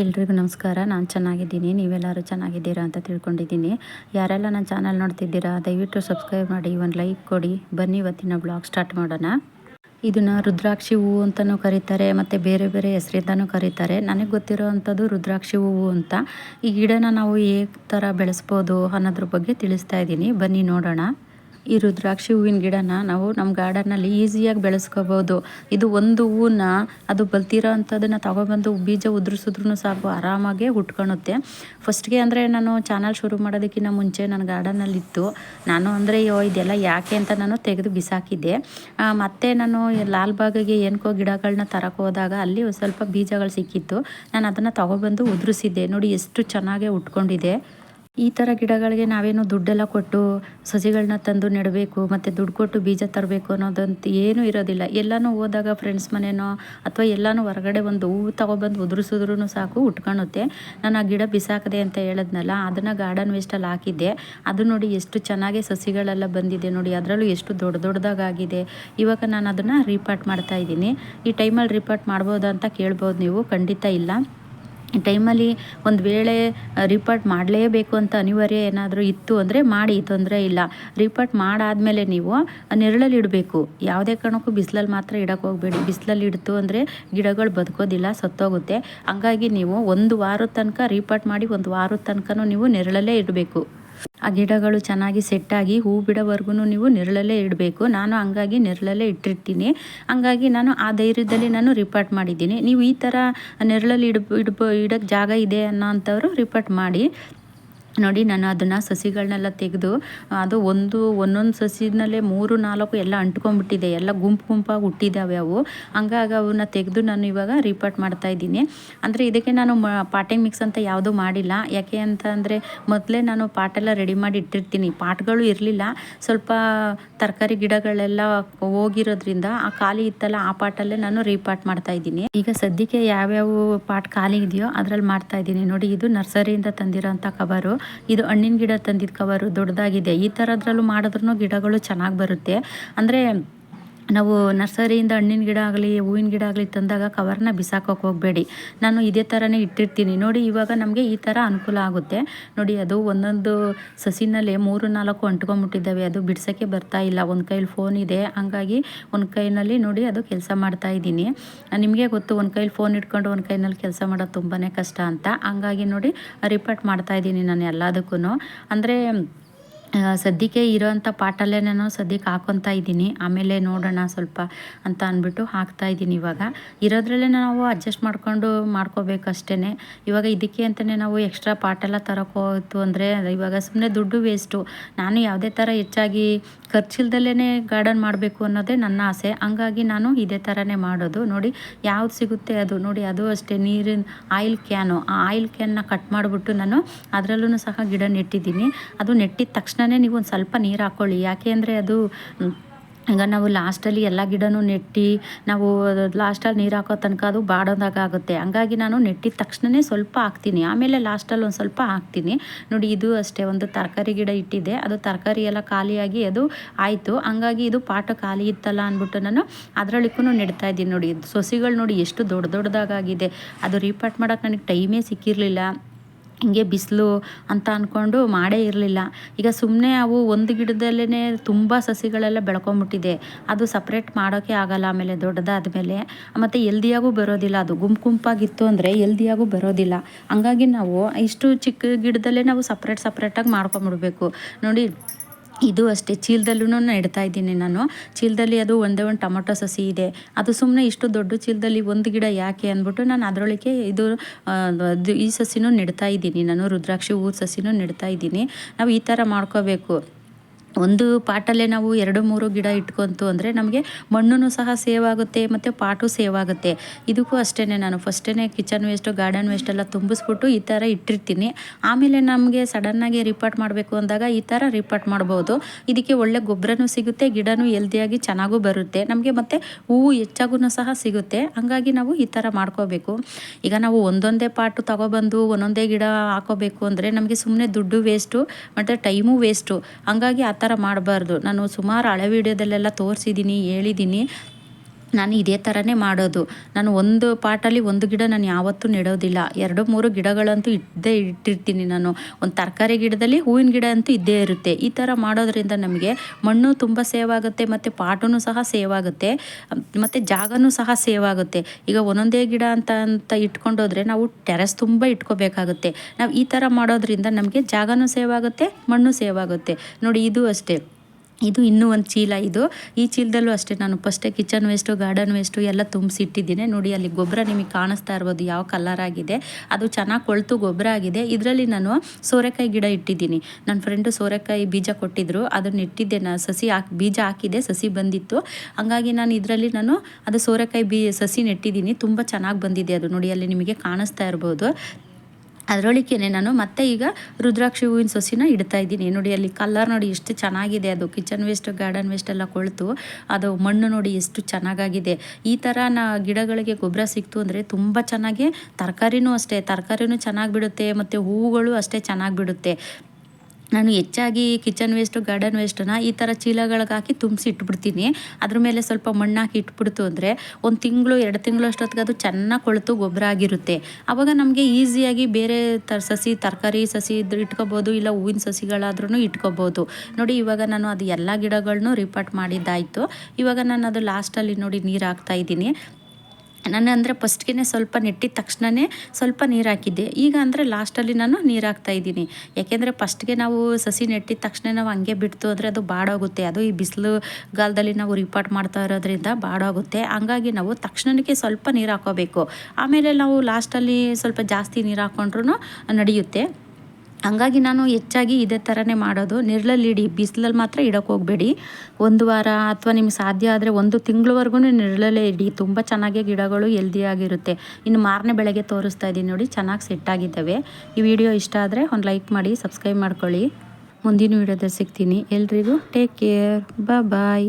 ಎಲ್ರಿಗೂ ನಮಸ್ಕಾರ. ನಾನು ಚೆನ್ನಾಗಿದ್ದೀನಿ. ನೀವೆಲ್ಲರೂ ಚೆನ್ನಾಗಿದ್ದೀರಾ ಅಂತ ತಿಳ್ಕೊಂಡಿದ್ದೀನಿ. ಯಾರೆಲ್ಲ ನನ್ನ ಚಾನಲ್ ನೋಡ್ತಿದ್ದೀರಾ, ದಯವಿಟ್ಟು ಸಬ್ಸ್ಕ್ರೈಬ್ ಮಾಡಿ, ಒಂದು ಲೈಕ್ ಕೊಡಿ. ಬನ್ನಿ ಇವತ್ತಿನ ಬ್ಲಾಗ್ ಸ್ಟಾರ್ಟ್ ಮಾಡೋಣ. ಇದನ್ನು ರುದ್ರಾಕ್ಷಿ ಹೂವು ಅಂತಲೂ ಕರೀತಾರೆ, ಮತ್ತು ಬೇರೆ ಬೇರೆ ಹೆಸರಿಂದನೂ ಕರೀತಾರೆ. ನನಗೆ ಗೊತ್ತಿರೋ ಅಂಥದ್ದು ರುದ್ರಾಕ್ಷಿ ಹೂವು ಅಂತ. ಈ ಗಿಡನ ನಾವು ಹೇಗೆ ಥರ ಬೆಳೆಸ್ಬೋದು ಅನ್ನೋದ್ರ ಬಗ್ಗೆ ತಿಳಿಸ್ತಾ ಇದ್ದೀನಿ. ಬನ್ನಿ ನೋಡೋಣ. ಈ ರುದ್ರಾಕ್ಷಿ ಹೂವಿನ ಗಿಡನ ನಾವು ನಮ್ಮ ಗಾರ್ಡನ್ನಲ್ಲಿ ಈಸಿಯಾಗಿ ಬೆಳೆಸ್ಕೋಬೋದು. ಇದು ಒಂದು ಹೂವನ್ನ ಅದು ಬಲ್ತಿರೋ ಅಂಥದ್ದನ್ನು ತಗೊಬಂದು ಬೀಜ ಉದುರಿಸಿದ್ರು ಸಾಕು, ಆರಾಮಾಗೆ ಹುಟ್ಕೊಳುತ್ತೆ ಫಸ್ಟ್ಗೆ ಅಂದರೆ ನಾನು ಚಾನಲ್ ಶುರು ಮಾಡೋದಕ್ಕಿಂತ ಮುಂಚೆ ನನ್ನ ಗಾರ್ಡನ್ನಲ್ಲಿತ್ತು ನಾನು ಅಂದರೆ ಯೋ ಇದೆಲ್ಲ ಯಾಕೆ ಅಂತ ನಾನು ತೆಗೆದು ಬಿಸಾಕಿದ್ದೆ. ಮತ್ತು ನಾನು ಲಾಲ್ಬಾಗಿಗೆ ಏನಕೋ ಗಿಡಗಳನ್ನ ತರಕ್ಕೆ ಹೋದಾಗ ಅಲ್ಲಿ ಸ್ವಲ್ಪ ಬೀಜಗಳು ಸಿಕ್ಕಿತ್ತು. ನಾನು ಅದನ್ನು ತಗೊಬಂದು ಉದುರಿಸಿದ್ದೆ. ನೋಡಿ ಎಷ್ಟು ಚೆನ್ನಾಗೇ ಉಟ್ಕೊಂಡಿದೆ. ಈ ಥರ ಗಿಡಗಳಿಗೆ ನಾವೇನು ದುಡ್ಡೆಲ್ಲ ಕೊಟ್ಟು ಸಸಿಗಳನ್ನ ತಂದು ನೆಡಬೇಕು, ಮತ್ತು ದುಡ್ಡು ಕೊಟ್ಟು ಬೀಜ ತರಬೇಕು ಅನ್ನೋದಂತ ಏನೂ ಇರೋದಿಲ್ಲ. ಎಲ್ಲನೂ ಹೋದಾಗ ಫ್ರೆಂಡ್ಸ್ ಮನೆಯೋ ಅಥವಾ ಎಲ್ಲನೂ ಹೊರಗಡೆ ಒಂದು ಹೂವು ತೊಗೊಬಂದು ಉದುರಿಸಿದ್ರೂ ಸಾಕು ಉಟ್ಕೊಳುತ್ತೆ ನಾನು ಆ ಗಿಡ ಬಿಸಾಕದೆ ಅಂತ ಹೇಳಿದ್ನಲ್ಲ, ಅದನ್ನು ಗಾರ್ಡನ್ ವೇಸ್ಟಲ್ಲಿ ಹಾಕಿದ್ದೆ. ಅದು ನೋಡಿ ಎಷ್ಟು ಚೆನ್ನಾಗಿ ಸಸಿಗಳೆಲ್ಲ ಬಂದಿದೆ ನೋಡಿ, ಅದರಲ್ಲೂ ಎಷ್ಟು ದೊಡ್ಡ ದೊಡ್ಡದಾಗಿದೆ ಇವಾಗ ನಾನು ಅದನ್ನು ರಿಪಾರ್ಟ್ ಮಾಡ್ತಾ ಇದ್ದೀನಿ. ಈ ಟೈಮಲ್ಲಿ ರಿಪಾರ್ಟ್ ಮಾಡ್ಬೋದಾ ಅಂತ ಕೇಳ್ಬೋದು ನೀವು, ಖಂಡಿತ ಇಲ್ಲ. ಟೈಮಲ್ಲಿ ಒಂದು ವೇಳೆ ರಿಪೋರ್ಟ್ ಮಾಡಲೇಬೇಕು ಅಂತ ಅನಿವಾರ್ಯ ಏನಾದರೂ ಇತ್ತು ಅಂದರೆ ಮಾಡಿ, ತೊಂದರೆ ಇಲ್ಲ. ರಿಪೋರ್ಟ್ ಮಾಡಾದಮೇಲೆ ನೀವು ನೆರಳಲ್ಲಿ ಇಡಬೇಕು. ಯಾವುದೇ ಕಾರಣಕ್ಕೂ ಬಿಸಿಲಲ್ಲಿ ಮಾತ್ರ ಇಡಕ್ಕೆ ಹೋಗಬೇಡಿ. ಬಿಸಿಲಲ್ಲಿ ಇಡ್ತು ಅಂದರೆ ಗಿಡಗಳು ಬದುಕೋದಿಲ್ಲ, ಸತ್ತೋಗುತ್ತೆ. ಹಂಗಾಗಿ ನೀವು ಒಂದು ವಾರದ ತನಕ ರಿಪೋರ್ಟ್ ಮಾಡಿ, ಒಂದು ವಾರದ ತನಕ ನೀವು ನೆರಳಲ್ಲೇ ಇಡಬೇಕು. ಆ ಗಿಡಗಳು ಚೆನ್ನಾಗಿ ಸೆಟ್ಟಾಗಿ ಹೂ ಬಿಡೋವರೆಗೂ ನೀವು ನೆರಳಲ್ಲೇ ಇಡಬೇಕು. ನಾನು ಹಂಗಾಗಿ ನೆರಳಲ್ಲೇ ಇಟ್ಟಿರ್ತೀನಿ. ಹಂಗಾಗಿ ನಾನು ಆ ಧೈರ್ಯದಲ್ಲಿ ನಾನು ರಿಪೋರ್ಟ್ ಮಾಡಿದ್ದೀನಿ. ನೀವು ಈ ಥರ ನೆರಳಲ್ಲಿ ಇಡ್ ಇಡ್ಬೋ ಇಡೋಕ್ಕೆ ಜಾಗ ಇದೆ ಅನ್ನೋ ಅಂಥವ್ರು ರಿಪೋರ್ಟ್ ಮಾಡಿ. ನೋಡಿ ನಾನು ಅದನ್ನು ಸಸಿಗಳನ್ನೆಲ್ಲ ತೆಗೆದು, ಅದು ಒಂದು, ಒಂದೊಂದು ಸಸಿನಲ್ಲೇ ಮೂರು, ನಾಲ್ಕು ಎಲ್ಲ ಅಂಟ್ಕೊಂಡ್ಬಿಟ್ಟಿದೆ. ಎಲ್ಲ ಗುಂಪು ಗುಂಪಾಗಿ ಹುಟ್ಟಿದ್ದಾವೆ ಅವು. ಹಂಗಾಗಿ ಅವನ್ನ ತೆಗೆದು ನಾನು ಇವಾಗ ರೀಪಾರ್ಟ್ ಮಾಡ್ತಾ ಇದ್ದೀನಿ. ಅಂದರೆ ಇದಕ್ಕೆ ನಾನು ಮ, ಪಾಟಿಂಗ್ ಮಿಕ್ಸ್ ಅಂತ ಯಾವುದೂ ಮಾಡಿಲ್ಲ. ಯಾಕೆ ಅಂತ ಅಂದರೆ ಮೊದಲೇ ನಾನು ಪಾಟೆಲ್ಲ ರೆಡಿ ಮಾಡಿ ಇಟ್ಟಿರ್ತೀನಿ. ಪಾಟ್ಗಳು ಇರಲಿಲ್ಲ. ಸ್ವಲ್ಪ ತರಕಾರಿ ಗಿಡಗಳೆಲ್ಲ ಹೋಗಿರೋದ್ರಿಂದ ಆ ಖಾಲಿ ಇತ್ತಲ್ಲ, ಆ ಪಾಟಲ್ಲೇ ನಾನು ರೀಪಾರ್ಟ್ ಮಾಡ್ತಾ ಇದ್ದೀನಿ. ಈಗ ಸದ್ಯಕ್ಕೆ ಯಾವ್ಯಾವ ಪಾಟ್ ಖಾಲಿ ಇದೆಯೋ ಅದರಲ್ಲಿ ಮಾಡ್ತಾ ಇದ್ದೀನಿ. ನೋಡಿ, ಇದು ನರ್ಸರಿಯಿಂದ ತಂದಿರೋಂಥ ಕವರು. ಇದು ಹಣ್ಣಿನ ಗಿಡ ತಂದಿದ್ದ ಕವರು ದೊಡ್ಡದಾಗಿದೆ. ಈ ಥರದ್ರಲ್ಲೂ ಮಾಡಿದ್ರೂ ಗಿಡಗಳು ಚೆನ್ನಾಗಿ ಬರುತ್ತೆ. ಅಂದರೆ ನಾವು ನರ್ಸರಿಯಿಂದ ಹಣ್ಣಿನ ಗಿಡ ಆಗಲಿ, ಹೂವಿನ ಗಿಡ ಆಗಲಿ ತಂದಾಗ ಕವರ್ನ ಬಿಸಾಕೋಕೆ ಹೋಗಬೇಡಿ. ನಾನು ಇದೇ ಥರನೇ ಇಟ್ಟಿರ್ತೀನಿ. ನೋಡಿ, ಇವಾಗ ನಮಗೆ ಈ ಥರ ಅನುಕೂಲ ಆಗುತ್ತೆ. ನೋಡಿ, ಅದು ಒಂದೊಂದು ಸಸಿನಲ್ಲೇ ಮೂರು, ನಾಲ್ಕು ಅಂಟ್ಕೊಂಬಿಟ್ಟಿದ್ದಾವೆ ಅದು ಬಿಡ್ಸೋಕ್ಕೆ ಬರ್ತಾ ಇಲ್ಲ. ಒಂದು ಕೈಲಿ ಫೋನ್ ಇದೆ. ಹಂಗಾಗಿ ಒಂದು ಕೈನಲ್ಲಿ ನೋಡಿ, ಅದು ಕೆಲಸ ಮಾಡ್ತಾ ಇದ್ದೀನಿ. ನಿಮಗೆ ಗೊತ್ತು, ಒಂದು ಕೈಲಿ ಫೋನ್ ಇಟ್ಕೊಂಡು ಒಂದು ಕೈನಲ್ಲಿ ಕೆಲಸ ಮಾಡೋದು ತುಂಬಾ ಕಷ್ಟ ಅಂತ. ಹಂಗಾಗಿ ನೋಡಿ, ರಿಪೋರ್ಟ್ ಮಾಡ್ತಾ ಇದ್ದೀನಿ ನಾನು ಎಲ್ಲದಕ್ಕೂ ಅಂದರೆ ಸದ್ಯಕ್ಕೆ ಇರೋಂಥ ಪಾಟಲ್ಲೇ ನಾನು ಸದ್ಯಕ್ಕೆ ಹಾಕೊತಾ ಇದ್ದೀನಿ. ಆಮೇಲೆ ನೋಡೋಣ ಸ್ವಲ್ಪ ಅಂತ ಅಂದ್ಬಿಟ್ಟು ಹಾಕ್ತಾ ಇದ್ದೀನಿ ಇವಾಗ. ಇರೋದ್ರಲ್ಲೇ ನಾವು ಅಡ್ಜಸ್ಟ್ ಮಾಡಿಕೊಂಡು ಮಾಡ್ಕೋಬೇಕಷ್ಟೇ ಇವಾಗ ಇದಕ್ಕೆ ಅಂತಲೇ ನಾವು ಎಕ್ಸ್ಟ್ರಾ ಪಾಟೆಲ್ಲ ತರೋಕೋತು ಅಂದರೆ ಇವಾಗ ಸುಮ್ಮನೆ ದುಡ್ಡು ವೇಸ್ಟು. ನಾನು ಯಾವುದೇ ಥರ ಹೆಚ್ಚಾಗಿ ಖರ್ಚಿಲ್ದಲ್ಲೇ ಗಾರ್ಡನ್ ಮಾಡಬೇಕು ಅನ್ನೋದೇ ನನ್ನ ಆಸೆ. ಹಂಗಾಗಿ ನಾನು ಇದೇ ಥರನೇ ಮಾಡೋದು. ನೋಡಿ ಯಾವ್ದು ಸಿಗುತ್ತೆ ಅದು. ನೋಡಿ ಅದು ಅಷ್ಟೇ, ನೀರಿನ ಆಯಿಲ್ ಕ್ಯಾನು. ಆ ಆಯಿಲ್ ಕ್ಯಾನ್ನ ಕಟ್ ಮಾಡಿಬಿಟ್ಟು ನಾನು ಅದರಲ್ಲೂ ಸಹ ಗಿಡ ನೆಟ್ಟಿದ್ದೀನಿ. ಅದು ನೆಟ್ಟಿದ ತಕ್ಷಣ ತಕ್ಷಣವೇ ನೀವು ಒಂದು ಸ್ವಲ್ಪ ನೀರು ಹಾಕ್ಕೊಳ್ಳಿ ಯಾಕೆ ಅಂದರೆ ಅದು ಈಗ ನಾವು ಲಾಸ್ಟಲ್ಲಿ ಎಲ್ಲ ಗಿಡನೂ ನೆಟ್ಟು, ನಾವು ಲಾಸ್ಟಲ್ಲಿ ನೀರು ಹಾಕೋ ತನಕ ಅದು ಬಾಡೋದಾಗ ಆಗುತ್ತೆ. ಹಂಗಾಗಿ ನಾನು ನೆಟ್ಟಿದ ತಕ್ಷಣವೇ ಸ್ವಲ್ಪ ಹಾಕ್ತೀನಿ. ಆಮೇಲೆ ಲಾಸ್ಟಲ್ಲಿ ಒಂದು ಸ್ವಲ್ಪ ಹಾಕ್ತೀನಿ. ನೋಡಿ, ಇದು ಅಷ್ಟೇ ಒಂದು ತರಕಾರಿ ಗಿಡ ಇಟ್ಟಿದ್ದೆ ಅದು ತರಕಾರಿ ಎಲ್ಲ ಖಾಲಿಯಾಗಿ ಅದು ಆಯಿತು. ಹಂಗಾಗಿ ಇದು ಪಾಟ ಖಾಲಿ ಇತ್ತಲ್ಲ ಅಂದ್ಬಿಟ್ಟು ನಾನು ಅದರಲ್ಲಿಕ್ಕೂ ನೆಡ್ತಾ ಇದ್ದೀನಿ. ನೋಡಿ, ಸೊಸಿಗಳು ನೋಡಿ ಎಷ್ಟು ದೊಡ್ಡ ದೊಡ್ಡದಾಗಿದೆ ಅದು ರೀಪಾಟ್ ಮಾಡೋಕ್ಕೆ ನನಗೆ ಟೈಮೇ ಸಿಕ್ಕಿರಲಿಲ್ಲ. ಹಿಂಗೆ ಬಿಸಿಲು ಅಂತ ಅಂದ್ಕೊಂಡು ಮಾಡೇ ಇರಲಿಲ್ಲ. ಈಗ ಸುಮ್ಮನೆ ಅವು ಒಂದು ಗಿಡದಲ್ಲೇ ತುಂಬ ಸಸಿಗಳೆಲ್ಲ ಬೆಳ್ಕೊಂಬಿಟ್ಟಿದೆ. ಅದು ಸಪ್ರೇಟ್ ಮಾಡೋಕ್ಕೆ ಆಗಲ್ಲ ಆಮೇಲೆ ದೊಡ್ಡದಾದ ಮೇಲೆ ಮತ್ತು ಎಲ್ದಿಯಾಗೂ ಬರೋದಿಲ್ಲ. ಅದು ಗುಂಪು ಗುಂಪಾಗಿತ್ತು ಅಂದರೆ ಎಲ್ದಿಯಾಗೂ ಬರೋದಿಲ್ಲ. ಹಂಗಾಗಿ ನಾವು ಇಷ್ಟು ಚಿಕ್ಕ ಗಿಡದಲ್ಲೇ ನಾವು ಸಪ್ರೇಟ್ ಸಪ್ರೇಟಾಗಿ ಮಾಡ್ಕೊಂಬಿಡ್ಬೇಕು. ನೋಡಿ ಇದು ಅಷ್ಟೇ. ಚೀಲದಲ್ಲೂ ನೆಡ್ತಾ ಇದ್ದೀನಿ ನಾನು. ಚೀಲದಲ್ಲಿ ಅದು ಒಂದೇ ಒಂದು ಟೊಮೊಟೊ ಸಸಿ ಇದೆ. ಅದು ಸುಮ್ಮನೆ ಇಷ್ಟು ದೊಡ್ಡ ಚೀಲದಲ್ಲಿ ಒಂದು ಗಿಡ ಯಾಕೆ ಅಂದ್ಬಿಟ್ಟು ನಾನು ಅದರೊಳಗೆ ಇದು ಈ ಸಸಿನೂ ನೆಡ್ತಾ ಇದ್ದೀನಿ ನಾನು. ರುದ್ರಾಕ್ಷಿ ಊರು ಸಸಿನೂ ನೆಡ್ತಾ ಇದ್ದೀನಿ. ನಾವು ಈ ಥರ ಮಾಡ್ಕೋಬೇಕು. ಒಂದು ಪಾಟಲ್ಲೇ ನಾವು ಎರಡು ಮೂರು ಗಿಡ ಇಟ್ಕೊಂತು ಅಂದರೆ ನಮಗೆ ಮಣ್ಣು ಸಹ ಸೇವ್ ಆಗುತ್ತೆ ಮತ್ತು ಪಾಟು ಸೇವ್ ಆಗುತ್ತೆ. ಇದಕ್ಕೂ ಅಷ್ಟೇ ನಾನು ಫಸ್ಟೇ ಕಿಚನ್ ವೇಸ್ಟು ಗಾರ್ಡನ್ ವೇಸ್ಟ್ ಎಲ್ಲ ತುಂಬಿಸ್ಬಿಟ್ಟು ಈ ಥರ ಇಟ್ಟಿರ್ತೀನಿ. ಆಮೇಲೆ ನಮಗೆ ಸಡನ್ನಾಗಿ ರಿಪಾರ್ಟ್ ಮಾಡಬೇಕು ಅಂದಾಗ ಈ ಥರ ರಿಪಾರ್ಟ್ ಮಾಡ್ಬೋದು. ಇದಕ್ಕೆ ಒಳ್ಳೆ ಗೊಬ್ಬರನೂ ಸಿಗುತ್ತೆ, ಗಿಡನೂ ಹೆಲ್ದಿಯಾಗಿ ಚೆನ್ನಾಗೂ ಬರುತ್ತೆ. ನಮಗೆ ಮತ್ತು ಹೂವು ಹೆಚ್ಚಾಗೂ ಸಹ ಸಿಗುತ್ತೆ. ಹಾಗಾಗಿ ನಾವು ಈ ಥರ ಮಾಡ್ಕೋಬೇಕು. ಈಗ ನಾವು ಒಂದೊಂದೇ ಪಾಟು ತಗೊಬಂದು ಒಂದೊಂದೇ ಗಿಡ ಹಾಕೋಬೇಕು ಅಂದರೆ ನಮಗೆ ಸುಮ್ಮನೆ ದುಡ್ಡು ವೇಸ್ಟು ಮತ್ತು ಟೈಮು ವೇಸ್ಟು ಹಂಗಾಗಿ ಆ ಮಾಡಬಾರ್ದು. ನಾನು ಸುಮಾರು ಹಳೆ ವೀಡಿಯೋದಲ್ಲೆಲ್ಲ ತೋರಿಸಿದ್ದೀನಿ ಹೇಳಿದ್ದೀನಿ ನಾನು ಇದೇ ಥರನೇ ಮಾಡೋದು. ನಾನು ಒಂದು ಪಾಟಲ್ಲಿ ಒಂದು ಗಿಡ ನಾನು ಯಾವತ್ತೂ ನೆಡೋದಿಲ್ಲ. ಎರಡು, ಮೂರು ಗಿಡಗಳಂತೂ ಇದ್ದೇ ಇಟ್ಟಿರ್ತೀನಿ ನಾನು. ಒಂದು ತರಕಾರಿ ಗಿಡದಲ್ಲಿ ಹೂವಿನ ಗಿಡ ಅಂತೂ ಇದ್ದೇ ಇರುತ್ತೆ. ಈ ಥರ ಮಾಡೋದ್ರಿಂದ ನಮಗೆ ಮಣ್ಣು ತುಂಬ ಸೇವ್ ಆಗುತ್ತೆ ಮತ್ತು ಪಾಟೂ ಸಹ ಸೇವ್ ಆಗುತ್ತೆ ಮತ್ತು ಜಾಗನೂ ಸಹ ಸೇವ್ ಆಗುತ್ತೆ ಈಗ ಒಂದೊಂದೇ ಗಿಡ ಅಂತ ಅಂತ ಇಟ್ಕೊಂಡೋದ್ರೆ ನಾವು ಟೆರೆಸ್ ತುಂಬ ಇಟ್ಕೋಬೇಕಾಗುತ್ತೆ. ನಾವು ಈ ಥರ ಮಾಡೋದ್ರಿಂದ ನಮಗೆ ಜಾಗನೂ ಸೇವ್ ಆಗುತ್ತೆ ಮಣ್ಣು ಸೇವ್ ಆಗುತ್ತೆ ನೋಡಿ, ಇದು ಅಷ್ಟೇ. ಇದು ಇನ್ನೂ ಒಂದು ಚೀಲ ಇದು. ಈ ಚೀಲದಲ್ಲೂ ಅಷ್ಟೇ ನಾನು ಫಸ್ಟೇ ಕಿಚನ್ ವೇಸ್ಟು ಗಾರ್ಡನ್ ವೇಸ್ಟು ಎಲ್ಲ ತುಂಬಿಸಿ ಇಟ್ಟಿದ್ದೀನಿ ನೋಡಿ ಅಲ್ಲಿ ಗೊಬ್ಬರ ನಿಮಗೆ ಕಾಣಿಸ್ತಾ ಇರ್ಬೋದು ಯಾವ ಕಲರ್ ಆಗಿದೆ. ಅದು ಚೆನ್ನಾಗಿ ಕೊಳ್ತು ಗೊಬ್ಬರ ಆಗಿದೆ. ಇದರಲ್ಲಿ ನಾನು ಸೋರೆಕಾಯಿ ಗಿಡ ಇಟ್ಟಿದ್ದೀನಿ. ನನ್ನ ಫ್ರೆಂಡು ಸೋರೆಕಾಯಿ ಬೀಜ ಕೊಟ್ಟಿದ್ದರು ಅದನ್ನು ಇಟ್ಟಿದ್ದೆ ನಾನು ಸಸಿ ಹಾಕಿ, ಬೀಜ ಹಾಕಿದೆ ಸಸಿ ಬಂದಿತ್ತು. ಹಾಗಾಗಿ ನಾನು ಇದರಲ್ಲಿ ನಾನು ಅದು ಸೋರೆಕಾಯಿ ಬೀ ಸಸಿ ನೆಟ್ಟಿದ್ದೀನಿ. ತುಂಬ ಚೆನ್ನಾಗಿ ಬಂದಿದೆ ಅದು. ನೋಡಿ ಅಲ್ಲಿ ನಿಮಗೆ ಕಾಣಿಸ್ತಾ ಇರ್ಬೋದು. ಅದರೊಳಕ್ಕೆ ನಾನು ಮತ್ತೆ ಈಗ ರುದ್ರಾಕ್ಷಿ ಹೂವಿನ ಸೊಸಿನ ಇಡ್ತಾ ಇದ್ದೀನಿ. ನೋಡಿ ಅಲ್ಲಿ ಕಲರ್ ನೋಡಿ ಎಷ್ಟು ಚೆನ್ನಾಗಿದೆ ಅದು. ಕಿಚನ್ ವೇಸ್ಟ್ ಗಾರ್ಡನ್ ವೇಸ್ಟ್ ಎಲ್ಲ ಕೊಳ್ತು. ಅದು ಮಣ್ಣು ನೋಡಿ ಎಷ್ಟು ಚೆನ್ನಾಗಾಗಿದೆ. ಈ ಥರ ನಾ ಗಿಡಗಳಿಗೆ ಗೊಬ್ಬರ ಸಿಕ್ತು ಅಂದರೆ ತುಂಬ ಚೆನ್ನಾಗಿ ತರಕಾರಿನೂ ಅಷ್ಟೇ. ತರಕಾರಿನೂ ಚೆನ್ನಾಗಿ ಬಿಡುತ್ತೆ, ಮತ್ತು ಹೂವುಗಳು ಅಷ್ಟೇ ಚೆನ್ನಾಗಿ ಬಿಡುತ್ತೆ. ನಾನು ಹೆಚ್ಚಾಗಿ ಕಿಚನ್ ವೇಸ್ಟು, ಗಾರ್ಡನ್ ವೇಸ್ಟನ್ನು ಈ ಥರ ಚೀಲಗಳಿಗೆ ಹಾಕಿ ತುಂಬಿಸಿ ಇಟ್ಬಿಡ್ತೀನಿ. ಅದ್ರ ಮೇಲೆ ಸ್ವಲ್ಪ ಮಣ್ಣು ಹಾಕಿ ಇಟ್ಬಿಡ್ತು ಅಂದರೆ ಒಂದು ತಿಂಗಳು, ಎರಡು ತಿಂಗಳು ಅಷ್ಟೊತ್ತಿಗೆ ಅದು ಚೆನ್ನಾಗಿ ಕೊಳೆತು, ಗೊಬ್ಬರ ಆಗಿರುತ್ತೆ. ಆವಾಗ ನಮಗೆ ಈಸಿಯಾಗಿ ಬೇರೆ ತ, ಸಸಿ, ತರಕಾರಿ ಸಸಿ ಇದ್ರೆ ಇಟ್ಕೋಬೋದು, ಇಲ್ಲ ಹೂವಿನ ಸಸಿಗಳಾದ್ರೂ ಇಟ್ಕೋಬೋದು. ನೋಡಿ, ಇವಾಗ ನಾನು ಅದು ಎಲ್ಲ ಗಿಡಗಳನ್ನೂ ರಿಪಾರ್ಟ್ ಮಾಡಿದ್ದಾಯಿತು. ಇವಾಗ ನಾನು ಅದು ಲಾಸ್ಟಲ್ಲಿ ನೋಡಿ ನೀರು ಹಾಕ್ತಾ ಇದ್ದೀನಿ. ನಾನು ಅಂದರೆ ಫಸ್ಟ್ಗೆ ಸ್ವಲ್ಪ ನೆಟ್ಟಿದ ತಕ್ಷಣವೇ ಸ್ವಲ್ಪ ನೀರು ಹಾಕಿದ್ದೆ ಈಗ ಅಂದರೆ ಲಾಸ್ಟಲ್ಲಿ ನಾನು ನೀರು ಹಾಕ್ತಾ ಇದ್ದೀನಿ. ಯಾಕೆಂದರೆ ಫಸ್ಟ್ಗೆ ನಾವು ಸಸಿ ನೆಟ್ಟಿದ ತಕ್ಷಣ ನಾವು ಹಂಗೆ ಬಿಡ್ತು ಅಂದರೆ ಅದು ಬಾಡೋಗುತ್ತೆ. ಅದು ಈ ಬಿಸಿಲು ಗಾಲದಲ್ಲಿ ನಾವು ರಿಪಾರ್ಟ್ ಮಾಡ್ತಾ ಇರೋದ್ರಿಂದ ಬಾಡೋಗುತ್ತೆ. ಹಂಗಾಗಿ ನಾವು ತಕ್ಷಣಕ್ಕೆ ಸ್ವಲ್ಪ ನೀರು ಹಾಕೋಬೇಕು ಆಮೇಲೆ ನಾವು ಲಾಸ್ಟಲ್ಲಿ ಸ್ವಲ್ಪ ಜಾಸ್ತಿ ನೀರು ಹಾಕೊಂಡ್ರೂ ನಡೆಯುತ್ತೆ. ಹಂಗಾಗಿ ನಾನು ಹೆಚ್ಚಾಗಿ ಇದೇ ಥರನೇ ಮಾಡೋದು. ನೆರಳಲ್ಲಿ ಇಡಿ, ಬಿಸಿಲಲ್ಲಿ ಮಾತ್ರ ಇಡೋಕ್ಕೆ ಹೋಗಬೇಡಿ. ಒಂದು ವಾರ ಅಥವಾ ನಿಮ್ಗೆ ಸಾಧ್ಯ ಆದರೆ ಒಂದು ತಿಂಗಳವರೆಗೂ ನೆರಳಲ್ಲೇ ಇಡಿ. ತುಂಬ ಚೆನ್ನಾಗಿ ಗಿಡಗಳು ಹೆಲ್ದಿಯಾಗಿರುತ್ತೆ ಇನ್ನು ಮಾರನೇ ಬೆಳಗ್ಗೆ ತೋರಿಸ್ತಾ ಇದ್ದೀನಿ ನೋಡಿ, ಚೆನ್ನಾಗಿ ಸೆಟ್ ಆಗಿದ್ದಾವೆ. ಈ ವಿಡಿಯೋ ಇಷ್ಟ ಆದರೆ ಒಂದು ಲೈಕ್ ಮಾಡಿ, ಸಬ್ಸ್ಕ್ರೈಬ್ ಮಾಡ್ಕೊಳ್ಳಿ. ಮುಂದಿನ ವಿಡಿಯೋದಲ್ಲಿ ಸಿಗ್ತೀನಿ. ಎಲ್ರಿಗೂ ಟೇಕ್ ಕೇರ್ ಬಾಯ್